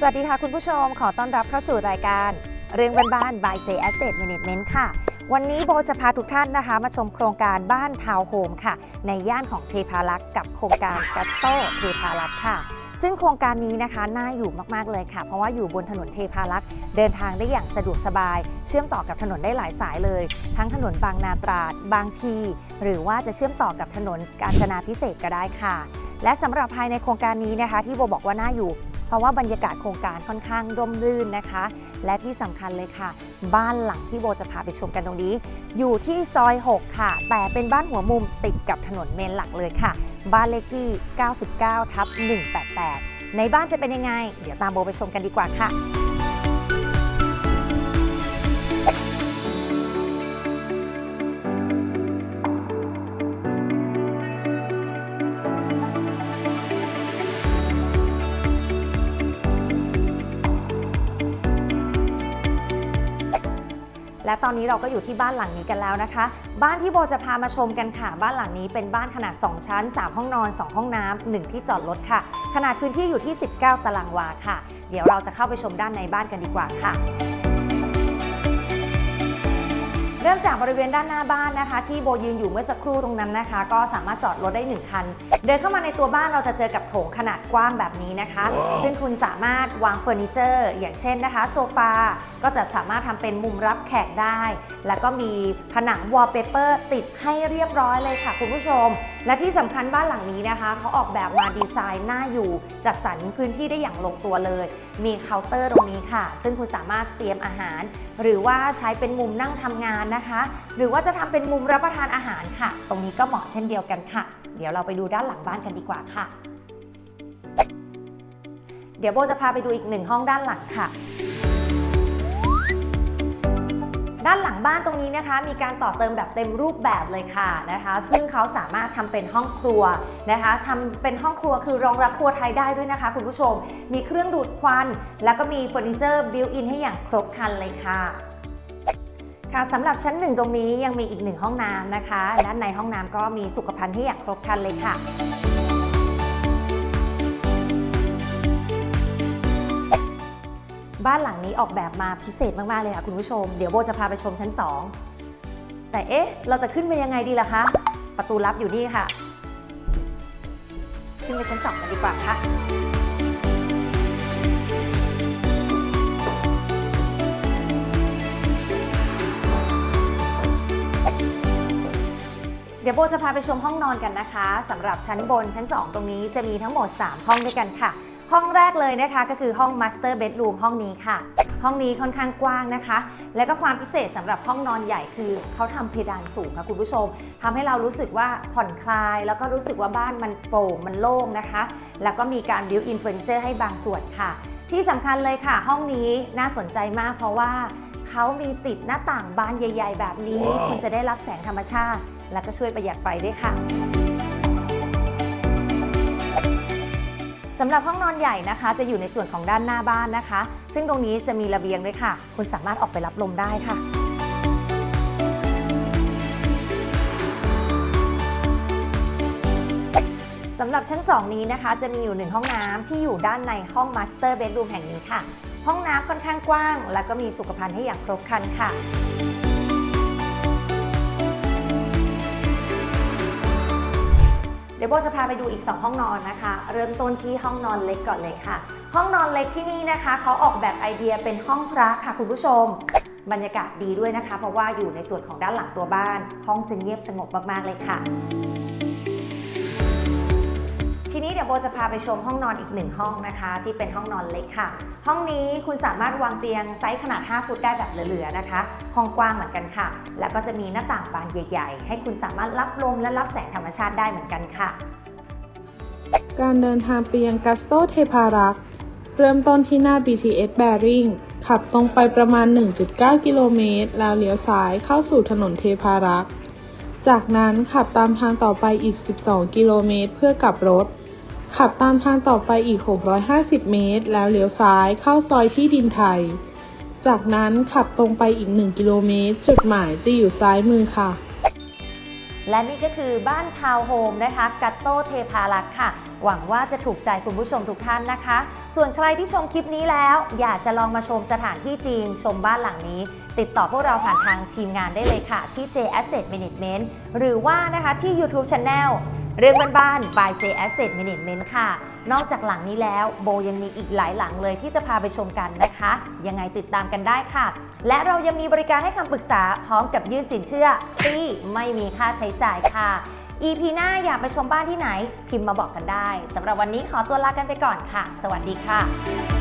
สวัสดีค่ะคุณผู้ชม ขอต้อนรับเข้าสู่รายการ เรื่องบ้านๆ by J Asset Management ค่ะ วันนี้โบจะพาทุกท่านนะคะ มาชมโครงการบ้านทาวน์โฮมค่ะ ในย่านของเทพารักษ์กับโครงการกัตโต้เทพารักษ์ค่ะ ซึ่งโครงการนี้นะคะน่าอยู่มากๆเลยค่ะ เพราะว่าอยู่บนถนนเทพารักษ์เดินทางได้อย่างสะดวกสบาย เชื่อมต่อกับถนนได้หลายสายเลย ทั้งถนนบางนาตราด บางพี หรือว่าจะเชื่อมต่อกับถนนกาญจนาพิเศษกก็ได้ค่ะและสำหรับภายในโครงการนี้นะคะ ที่โบบอกว่าน่าอยู่ เพราะว่าบรรยากาศโครงการค่อนข้างร่มรื่นนะคะ และที่สำคัญเลยค่ะ บ้านหลังที่โบจะพาไปชมกันตรงนี้ อยู่ที่ซอย 6 ค่ะ แต่เป็นบ้านหัวมุมติดกับถนนเมนหลักเลยค่ะ บ้านเลขที่ 99ทับ188 ในบ้านจะเป็นยังไง เดี๋ยวตามโบไปชมกันดีกว่าค่ะ และตอนนี้เราก็อยู่ที่บ้านหลังนี้กันแล้วนะคะ บ้านที่โบจะพามาชมกันค่ะ บ้านหลังนี้เป็นบ้านขนาด 2 ชั้น 3 ห้องนอน 2 ห้องน้ำ1ที่จอดรถค่ะ ขนาดพื้นที่อยู่ที่ 19 ตารางวาค่ะ เดี๋ยวเราจะเข้าไปชมด้านในบ้านกันดีกว่าค่ะ เริ่มจากบริเวณด้านหน้าบ้านนะคะ ที่โบยืนอยู่เมื่อสักครู่ตรงนั้นนะคะ ก็สามารถจอดรถได้ 1 คัน เดินเข้ามาในตัวบ้านเราจะเจอกับโถงขนาดกว้างแบบนี้นะคะซึ่งคุณสามารถวางเฟอร์นิเจอร์ อย่างเช่นนะคะ โซฟาก็จะสามารถทำเป็นมุมรับแขกได้ แล้วก็มีผนังวอลเปเปอร์ติดให้เรียบร้อยเลยค่ะคุณผู้ชม และที่สำคัญบ้านหลังนี้นะคะเขาออกแบบมาดีไซน์น่าอยู่จัดสรรพื้นที่ได้อย่างลงตัวเลย มีเคาน์เตอร์ตรงนี้ค่ะ ซึ่งคุณสามารถเตรียมอาหาร หรือว่าใช้เป็นมุมนั่งทำงานนะคะ หรือว่าจะทำเป็นมุมรับประทานอาหารค่ะ ตรงนี้ก็เหมาะเช่นเดียวกันค่ะ เดี๋ยวเราไปดูด้านหลังบ้านกันดีกว่าค่ะ เดี๋ยวโบจะพาไปดูอีกหนึ่งห้องด้านหลังค่ะ ด้านหลังบ้านตรงนี้นะคะ มีการต่อเติมแบบเต็มรูปแบบเลยค่ะนะคะ ซึ่งเขาสามารถทำเป็นห้องครัวนะคะทำเป็นห้องครัวคือรองรับครัวไทยได้ด้วยนะคะ คุณผู้ชม มีเครื่องดูดควัน แล้วก็มีเฟอร์นิเจอร์บิวอินให้อย่างครบครันเลยค่ะค่ะสำหรับชั้นหนึ่งตรงนี้ยังมีอีกหนึ่งห้องน้ำนะคะ ด้านในห้องน้ำก็มีสุขภัณฑ์ให้อย่างครบครันเลยค่ะ บ้านหลังนี้ออกแบบมาพิเศษมาก ๆ เลยค่ะคุณผู้ชม เดี๋ยวโบจะพาไปชมชั้น 2 แต่เอ๊ะ เราจะขึ้นไปยังไงดีล่ะคะ ประตูลับอยู่นี่ค่ะ ขึ้นไปชั้น 2 กันดีกว่าค่ะเดี๋ยวโบจะพาไปชมห้องนอนกันนะคะสำหรับชั้นบนชั้น 2 ตรงนี้จะมีทั้งหมด 3 ห้องด้วยกันค่ะ ห้องแรกเลยนะคะก็คือห้อง Master Bedroom ห้องนี้ค่ะ ห้องนี้ค่อนข้างกว้างนะคะ และก็ความพิเศษสำหรับห้องนอนใหญ่คือเขาทำเพดานสูงค่ะคุณผู้ชมทำให้เรารู้สึกว่าผ่อนคลาย แล้วก็รู้สึกว่าบ้านมันโปร่งมันโล่งนะคะ แล้วก็มีการ built in furniture ให้บางส่วนค่ะ ที่สำคัญเลยค่ะ ห้องนี้น่าสนใจมากเพราะว่าเขามีติดหน้าต่างบานใหญ่ ๆ แบบนี้คุณจะได้รับแสงธรรมชาติ แล้วก็ช่วยประหยัดไฟด้วยค่ะ สำหรับห้องนอนใหญ่นะคะ จะอยู่ในส่วนของด้านหน้าบ้านนะคะ ซึ่งตรงนี้จะมีระเบียงด้วยค่ะ คุณสามารถออกไปรับลมได้ค่ะสำหรับชั้น 2 นี้นะคะ จะมีอยู่หนึ่งห้องน้ำที่อยู่ด้านในห้อง Master Bedroom แห่งนี้ค่ะ ห้องน้ำค่อนข้างกว้าง และก็มีสุขภัณฑ์ให้อย่างครบครันค่ะ เดี๋ยวโบจะพาไปดูอีก 2 ห้องนอนนะคะ เริ่มต้นที่ห้องนอนเล็กก่อนเลยค่ะ ห้องนอนเล็กที่นี่นะคะเขาออกแบบไอเดียเป็นห้องพระค่ะคุณผู้ชม บรรยากาศดีด้วยนะคะ เพราะว่าอยู่ในส่วนของด้านหลังตัวบ้าน ห้องจึงเงียบสงบมากๆเลยค่ะ ทีนี้เดี๋ยวโบจะพาไปชมห้องนอนอีกหนึ่งห้องนะคะ ที่เป็นห้องนอนเล็กค่ะ ห้องนี้คุณสามารถวางเตียงไซส์ขนาด 5 ฟุตได้แบบเหลือๆนะคะ ห้องกว้างเหมือนกันค่ะ แล้วก็จะมีหน้าต่างบานใหญ่ ๆ ให้คุณสามารถรับลมและรับแสงธรรมชาติได้เหมือนกันค่ะ การเดินทางไปยังกัสโตเทพารักษ์เริ่มต้นที่หน้า BTS Bearing ขับตรงไปประมาณ 1.9 กิโลเมตร แล้วเลี้ยวซ้ายเข้าสู่ถนนเทพารักษ์ จากนั้นขับตามทางต่อไปอีก 12 กิโลเมตรเพื่อกลับรถ ขับตามทางต่อไปอีก 650 เมตร แล้วเลี้ยวซ้ายเข้าซอยที่ดินไทย จากนั้นขับตรงไปอีก 1 กิโลเมตร จุดหมายจะอยู่ซ้ายมือค่ะ และนี่ก็คือบ้านทาวโฮมนะคะ กัตโตเทพารักษ์ค่ะ หวังว่าจะถูกใจคุณผู้ชมทุกท่านนะคะ ส่วนใครที่ชมคลิปนี้แล้ว อยากจะลองมาชมสถานที่จริง ชมบ้านหลังนี้ ติดต่อพวกเราผ่านทางทีมงานได้เลยค่ะ ที่ J Asset Management หรือว่านะคะที่ YouTube Channel เรื่องบ้านๆ by J Asset Management ค่ะ นอกจากหลังนี้แล้วโบยังมีอีกหลายหลังเลยที่จะพาไปชมกันนะคะ ยังไงติดตามกันได้ค่ะ และเรายังมีบริการให้คำปรึกษาพร้อมกับยื่นสินเชื่อฟรีไม่มีค่าใช้จ่ายค่ะ EP หน้าอยากไปชมบ้านที่ไหน พิมพ์มาบอกกันได้สำหรับวันนี้ขอตัวลากันไปก่อนค่ะ สวัสดีค่ะ